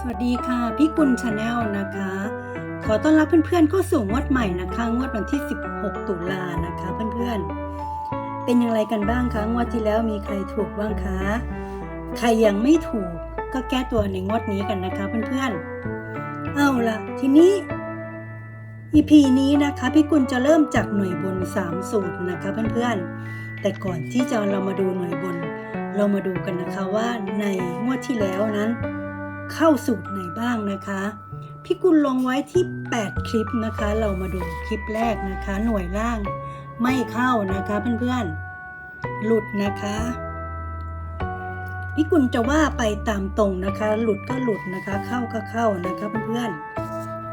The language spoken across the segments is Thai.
สวัสดีค่ะพี่กุลชาแนลนะคะ ขอต้อนรับเพื่อนๆเข้าสู่งวดใหม่นะคะ งวดวันที่ 16 ตุลานะคะเพื่อนๆ เป็นอย่างไรกันบ้างคะงวดที่แล้วมีใครถูกบ้างคะ ใครยังไม่ถูกก็แก้ตัวในงวดนี้กันนะคะเพื่อนๆ เอาละทีนี้ EP นี้นะคะพี่กุลจะเริ่มจากหน่วยบน 3 สูตรนะคะเพื่อนๆ แต่ก่อนที่จะเรามาดูหน่วยบน เรามาดูกันนะคะว่าในงวดที่แล้วนั้น เข้าสูตรไหนบ้างนะคะพี่กุลลงไว้ที่ 8 คลิปนะคะ เรามาดูคลิปแรกนะคะ หน่วยล่างไม่เข้านะคะเพื่อนๆ หลุดนะคะพี่กุลจะว่าไปตามตรงนะคะ หลุดก็หลุดนะคะ เข้าก็เข้านะคะเพื่อน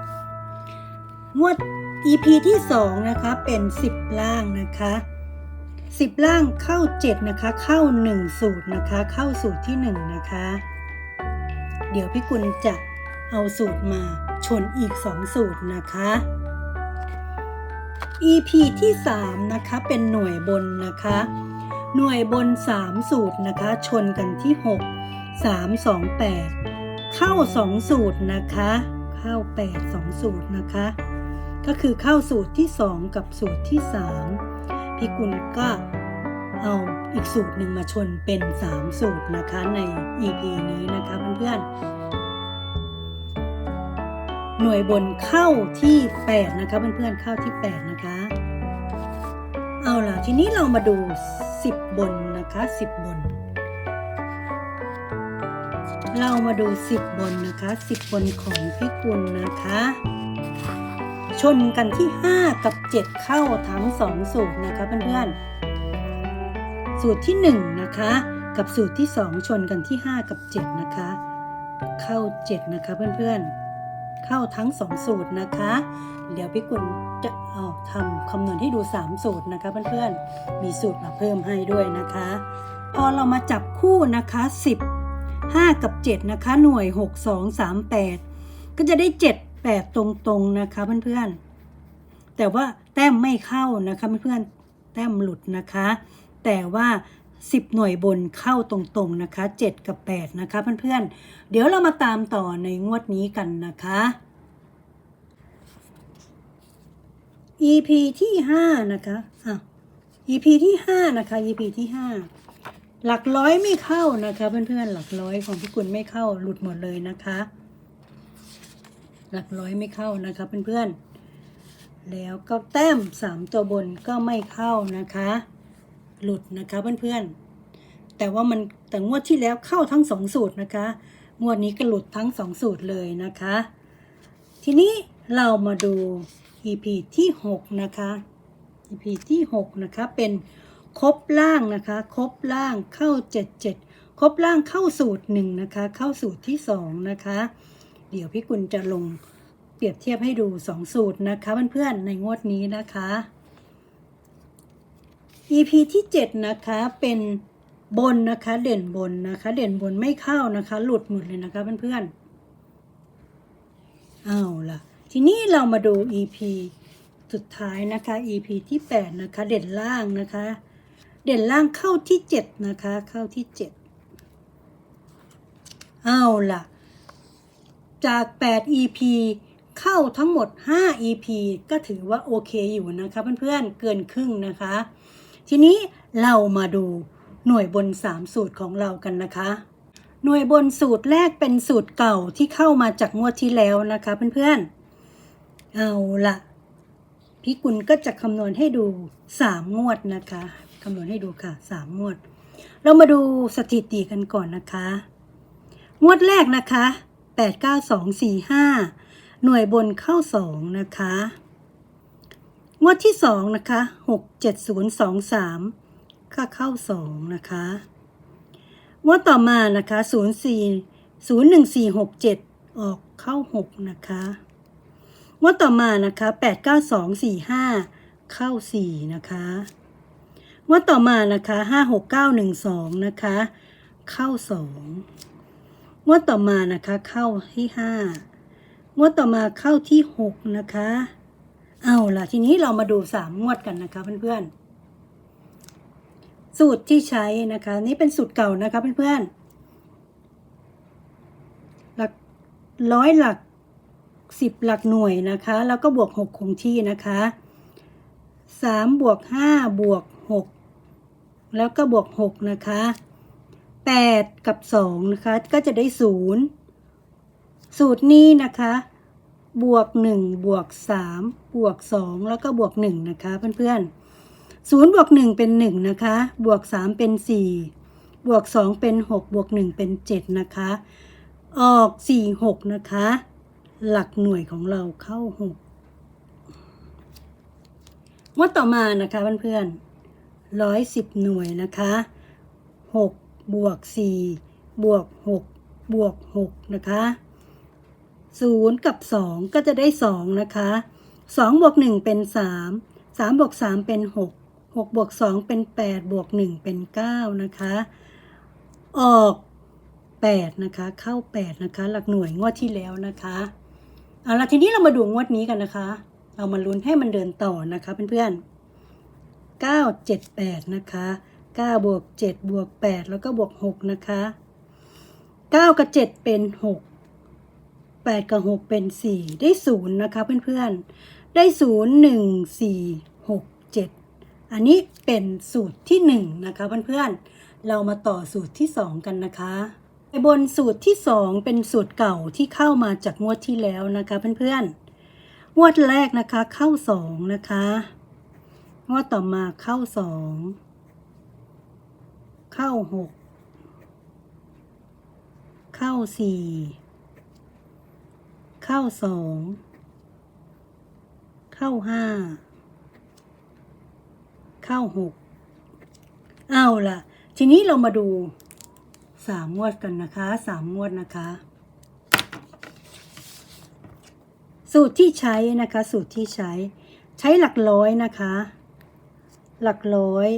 ๆงวด EP ที่ 2 นะคะ เป็น 10 ล่างนะคะ10 ล่างเข้า 7 นะคะ เข้า 1 สูตรนะคะ เข้าสูตรที่ 1 นะคะ เดี๋ยวพี่กุลจะเอาสูตรมาชนอีก 2 สูตรนะคะ EP ที่ 3 นะคะ เป็นหน่วยบนนะคะ หน่วยบน 3 สูตรนะคะ ชนกันที่ 6 3 2 8 เข้า 2 สูตรนะคะ เข้า 8 2 สูตรนะคะ ก็คือเข้าสูตรที่ 2 กับสูตรที่ 3 พี่กุลก็ เอาอีกสูตรหนึ่งมาชนเป็น 3 สูตรนะคะใน EP นี้นะคะเพื่อนๆ หน่วยบนเข้าที่ 8 นะคะเพื่อนๆเข้าที่ 8 นะคะ เอาล่ะ ทีนี้เรามาดู 10 บนนะคะ 10 บน เรามาดู 10 บนนะคะ 10 บนของพี่กุลนะคะชนกันที่ 5 กับ 7 เข้าทั้ง 2 สูตรนะคะเพื่อนๆ สูตรที่ 1 นะคะ กับสูตรที่ 2 ชนกันที่ 5 กับ 7 นะคะ เข้า 7 นะคะเพื่อนๆ เข้าทั้ง 2 สูตรนะคะ เดี๋ยวพี่กุลจะเอาทำคำนวณให้ดู 3 สูตรนะคะเพื่อนๆ มีสูตรมาเพิ่มให้ด้วยนะคะ พอเรามาจับคู่นะคะ 10 5 กับ 7 นะคะ หน่วย 6 2 3 8 ก็จะได้ 7 8 ตรงๆนะคะเพื่อนๆ แต่ว่าแต้มไม่เข้านะคะเพื่อนๆ แต้มหลุดนะคะ แต่ว่า 10 หน่วยบนเข้าตรงๆนะคะ 7 กับ 8 นะคะเพื่อนๆ เดี๋ยวเรามาตามต่อในงวดนี้กันนะคะ EP ที่ 5 นะคะอะ EP ที่ 5 นะคะ EP ที่ 5 หลักร้อยไม่เข้านะคะเพื่อนๆ หลักร้อยของพี่กุลไม่เข้าหลุดหมดเลยนะคะ หลักร้อยไม่เข้านะคะเพื่อนๆ แล้วก็แต้ม 3 ตัวบนก็ไม่เข้านะคะ หลุดนะคะเพื่อนๆ แต่ว่ามันแต่งวดที่แล้วเข้าทั้งสองสูตรนะคะ งวดนี้ก็หลุดทั้งสองสูตรเลยนะคะ ทีนี้เรามาดู EP ที่ 6 นะคะ EP ที่ 6 นะคะ เป็นครบล่างนะคะ ครบล่างเข้า 77 ครบล่างเข้าสูตร 1 นะคะ เข้าสูตรที่ 2 นะคะ เดี๋ยวพี่กุลจะลงเปรียบเทียบให้ดู 2 สูตรนะคะเพื่อนๆในงวดนี้นะคะ EP ที่ 7 นะคะเป็นบนนะคะเด่นบนนะคะ เด่นบนไม่เข้านะคะ หลุดหมดเลยนะคะเพื่อนๆเอาล่ะ ทีนี้เรามาดู EP สุดท้ายนะคะ EP ที่ 8 นะคะ เด่นล่างนะคะ เด่นล่างเข้าที่ 7 นะคะ เข้าที่ 7 เอาล่ะ จาก 8 EP เข้าทั้งหมด 5 EP ก็ถือว่าโอเคอยู่นะคะเพื่อนๆเกินครึ่งนะคะ ทีนี้เรามาดูหน่วยบน 3 สูตรของเรากันนะคะ หน่วยบนสูตรแรกเป็นสูตรเก่าที่เข้ามาจากงวดที่แล้วนะคะเพื่อนๆ เอาละพี่กุลก็จะคำนวณให้ดู 3 งวดนะคะคำนวณให้ดูค่ะ 3 งวด เรามาดูสถิติกันก่อนนะคะ งวดแรกนะคะ 8 9 2 4 5 หน่วยบนเข้า 2 นะคะ งวดที่สองนะคะหกเจ็ดศูนย์สองสามค่าเข้าสองนะคะงวดต่อมานะคะศูนย์สี่ศูนย์หนึ่งสี่หกเจ็ดออกเข้าหกนะคะงวดต่อมานะคะแปดเก้าสองสี่ห้าเข้าสี่นะคะงวดต่อมานะคะห้าหกเก้าหนึ่งสองนะคะเข้าสองงวดต่อมานะคะเข้าที่ห้างวดต่อมาเข้าที่หกนะคะ เอาล่ะ ทีนี้เรามาดูสามงวดกันนะคะเพื่อนๆ สูตรที่ใช้นะคะ นี่เป็นสูตรเก่านะคะเพื่อนๆ หลักร้อยหลักสิบหลักหน่วยนะคะ แล้วก็บวกหกคงที่นะคะสามบวกห้าบวกหกแล้วก็บวกหกนะคะแปดกับสองนะคะ ก็จะได้ศูนย์สูตรนี้นะคะ บวกหนึ่งบวกสามบวกสองแล้วก็บวกหนึ่งนะคะเพื่อนๆศูนย์บวกหนึ่งเป็นหนึ่งนะคะบวกสามเป็นสี่บวกสองเป็นหกบวกหนึ่งเป็นเจ็ดนะคะออกสี่หกนะคะ หลักหน่วยของเราเข้าหกงวดต่อมานะคะเพื่อนๆร้อยสิบหน่วยนะคะหกบวกสี่บวกหกบวกหกนะคะ ศูนย์กับสองก็จะได้สองนะคะสองบวกหนึ่งเป็นสามสามบวกสามเป็นหกหกบวกสองเป็นแปดบวกหนึ่งเป็นเก้านะคะ ออกแปดนะคะ เข้าแปดนะคะ หลักหน่วยงวดที่แล้วนะคะเอาละทีนี้เรามาดูงวดนี้กันนะคะ เรามาลุ้นให้มันเดินต่อนะคะเพื่อนๆเก้าเจ็ดแปดนะคะเก้าบวกเจ็ดบวกแปดแล้วก็บวกหกนะคะเก้ากับเจ็ดเป็นห กแปดกับหกเป็นสี่ได้ศูนย์นะคะเพื่อนๆ ได้ศูนย์หนึ่งสี่หกเจ็ดอันนี้เป็นสูตรที่หนึ่งนะคะเพื่อนๆ เรามาต่อสูตรที่สองกันนะคะไปบนสูตรที่สองเป็นสูตรเก่าที่เข้ามาจากงวดที่แล้วนะคะเพื่อนๆ งวดแรกนะคะเข้าสองนะคะ งวดต่อมาเข้าสองเข้าหกเข้าสี่ เข้าสอง เข้าห้า เข้าหก เอาล่ะ ทีนี้เรามาดูสามงวดกันนะคะ สามงวดนะคะ สูตรที่ใช้นะคะ สูตรที่ใช้ ใช้หลักร้อยนะคะ หลักร้อย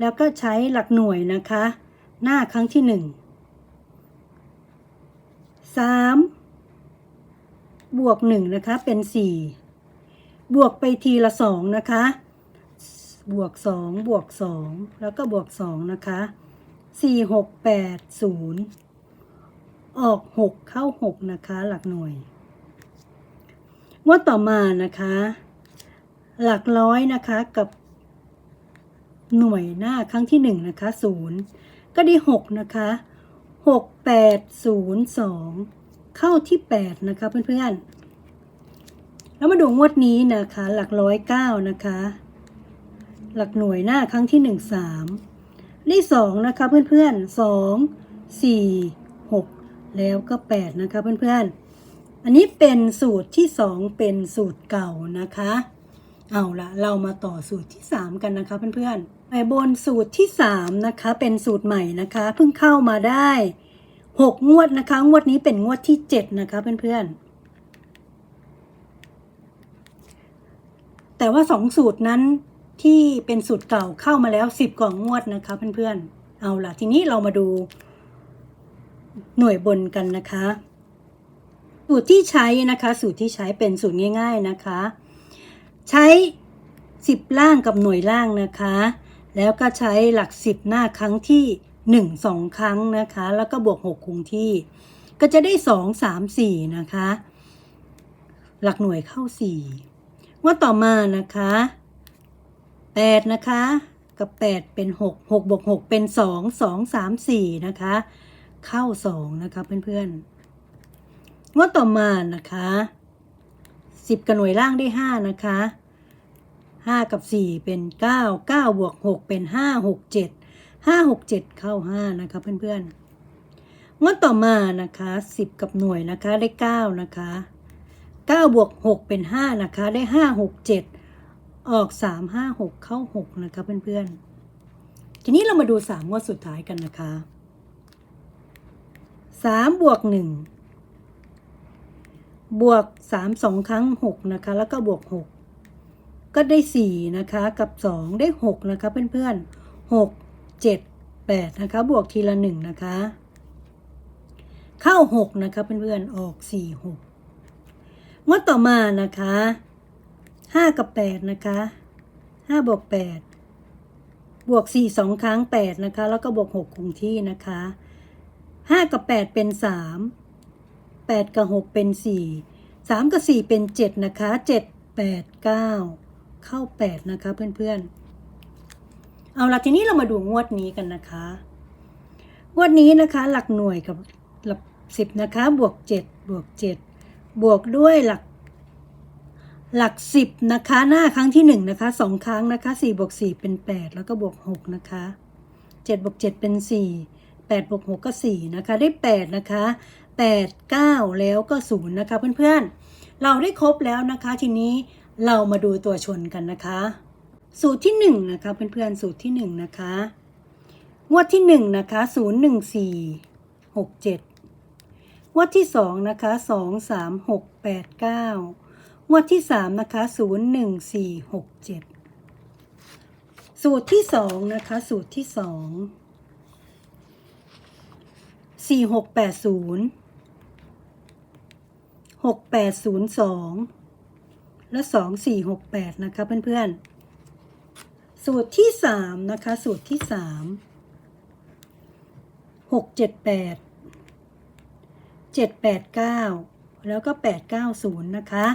แล้วก็ใช้หลักหน่วยนะคะ หน้าครั้งที่หนึ่งสาม บวกหนึ่งนะคะเป็นสี่บวกไปทีละสองนะคะ บวกสองบวกสองแล้วก็บวกสองนะคะสี่หกแปดศูนย์ออกหกเข้าหกนะคะ หลักหน่วยงวดต่อมานะคะ หลักร้อยนะคะกับหน่วยหน้าครั้งที่หนึ่งนะคะศูนย์ก็ได้หกนะคะหกแปดศูนย์สอง เข้าที่แปดนะคะเพื่อนๆ แล้วมาดูงวดนี้นะคะ หลักร้อยเก้านะคะ หลักหน่วยหน้าครั้งที่หนึ่งสามได้สองนะคะเพื่อนๆสองสี่หกแล้วก็แปดนะคะเพื่อนๆ อันนี้เป็นสูตรที่สองเป็นสูตรเก่านะคะ เอาละเรามาต่อสูตรที่สามกันนะคะเพื่อนๆไปบนสูตรที่สามนะคะ เป็นสูตรใหม่นะคะ เพิ่งเข้ามาได้ หกงวดนะคะ งวดนี้เป็นงวดที่เจ็ดนะคะเพื่อนๆ แต่ว่าสองสูตรนั้นที่เป็นสูตรเก่าเข้ามาแล้วสิบกว่างวดนะคะเพื่อนๆ เอาล่ะ ทีนี้เรามาดูหน่วยบนกันนะคะ สูตรที่ใช้นะคะ สูตรที่ใช้เป็นสูตรง่าย ๆนะคะ ใช้สิบล่างกับหน่วยล่างนะคะ แล้วก็ใช้หลักสิบหน้าครั้งที่ หนึ่งสองครั้งนะคะ แล้วก็บวกหกคงที่ ก็จะได้สองสามสี่นะคะ หลักหน่วยเข้าสี่ว่าต่อมานะคะแปดนะคะ กับแปดเป็นหกหกบวกหกเป็นสองสองสามสี่นะคะ เข้าสองนะคะเพื่อนๆงวดต่อมานะคะสิบกับหน่วยล่างได้ห้านะคะห้ากับสี่เป็นเก้าเก้าบวกหกเป็นห้าหกเจ็ด ห้าหกเจ็ดเข้าห้านะคะเพื่อนๆงวดต่อมานะคะสิบกับหน่วยนะคะได้เก้านะคะเก้าบวกหกเป็นห้านะคะได้ห้าหกเจ็ดออกสามห้าหกเข้าหกนะคะเพื่อนๆ ทีนี้เรามาดูสามงวดสุดท้ายกันนะคะสามบวกหนึ่งบวกสามสองครั้งหกนะคะ แล้วก็บวกหกก็ได้สี่นะคะ กับสองได้หกนะคะเพื่อนๆหก เจ็ดแปดนะคะ บวกทีละหนึ่งนะคะ เข้าหกนะคะเพื่อนๆออกสี่หกงวดต่อมานะคะห้ากับแปดนะคะห้าบวกแปดบวกสี่สองครั้งแปดนะคะ แล้วก็บวกหกคงที่นะคะห้ากับแปดเป็นสามแปดกับหกเป็นสี่สามกับสี่เป็นเจ็ดนะคะเจ็ดแปดเก้าเข้าแปดนะคะเพื่อนๆ เอาละทีนี้เรามาดูงวดนี้กันนะคะ งวดนี้นะคะ หลักหน่วยกับหลักสิบนะคะ บวกเจ็ดบวกเจ็ดบวกด้วยหลัก หลักสิบนะคะ หน้าครั้งที่หนึ่งนะคะสองครั้งนะคะสี่บวกสี่เป็นแปดแล้วก็บวกหกนะคะเจ็ดบวกเจ็ดเป็นสี่แปดบวกหกก็สี่นะคะ ได้แปดนะคะแปดเก้าแล้วก็ศูนย์นะคะเพื่อนๆ เราได้ครบแล้วนะคะ ทีนี้เรามาดูตัวชนกันนะคะ สูตรที่หนึ่งนะคะเพื่อนๆสูตรที่หนึ่งนะคะงวดที่หนึ่งนะคะศูนย์หนึ่งสี่หกเจ็ดงวดที่สองนะคะสองสามหกแปดเก้างวดที่สามนะคะศูนย์หนึ่งสี่หกเจ็ดสูตรที่สองนะคะสูตรที่สองสี่หกแปดศูนย์หกแปดศูนย์สองและสองสี่หกแปดนะคะเพื่อนๆ สูตรที่สามนะคะ สูตรที่สามหกเจ็ดแปดเจ็ดแปดเก้าแล้วก็แปดเก้าศูนย์นะคะ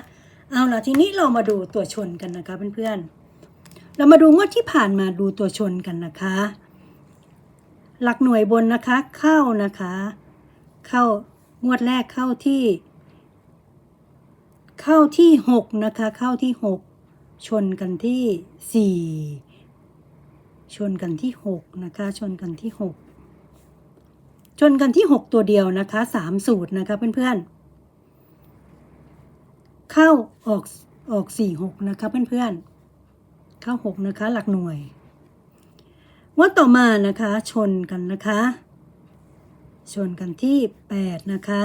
เอาล่ะทีนี้เรามาดูตัวชนกันนะคะเพื่อนๆ เรามาดูงวดที่ผ่านมาดูตัวชนกันนะคะ หลักหน่วยบนนะคะเข้านะคะ เข้างวดแรกเข้าที่ เข้าที่หกนะคะ เข้าที่หกชนกันที่สี่ ชนกันที่หกนะคะ ชนกันที่หกชนกันที่หกตัวเดียวนะคะสามสูตรนะคะเพื่อนๆ เข้าออกออกสี่หกนะคะเพื่อนๆ เข้าหกนะคะ หลักหน่วย ว่าต่อมานะคะ ชนกันนะคะ ชนกันที่แปดนะคะ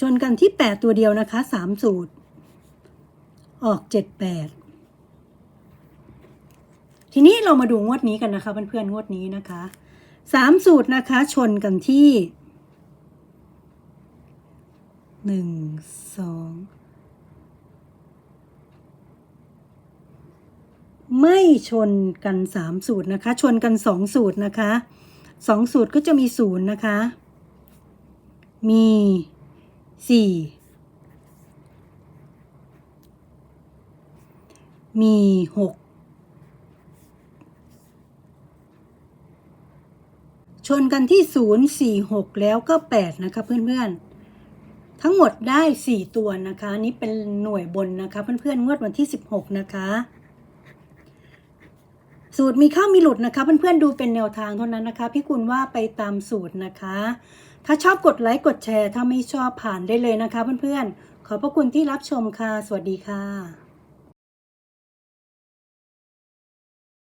ชนกันที่แปดตัวเดียวนะคะสามสูตร ออกเจ็ดแปด ทีนี้เรามาดูงวดนี้กันนะคะเพื่อนๆงวดนี้นะคะสามสูตรนะคะชนกันที่หนึ่งสองไม่ชนกันสามสูตรนะคะ ชนกันสองสูตรนะคะสองสูตรก็จะมีศูนย์นะคะ มีสี่มีหก ชนกันที่ 0 4 6 แล้วก็ 8 นะคะเพื่อนๆ ทั้งหมดได้ 4 ตัวนะคะนี่เป็นหน่วยบนนะคะเพื่อนๆ งวดวันที่ 16 นะคะ สูตรมีเข้ามีหลุดนะคะ เพื่อนๆ ดูเป็นแนวทางเท่านั้นนะคะ พี่คุณว่าไปตามสูตรนะคะ ถ้าชอบกดไลค์กดแชร์ ถ้าไม่ชอบผ่านได้เลยนะคะ เพื่อนๆ ขอบพระคุณที่รับชมค่ะ สวัสดีค่ะ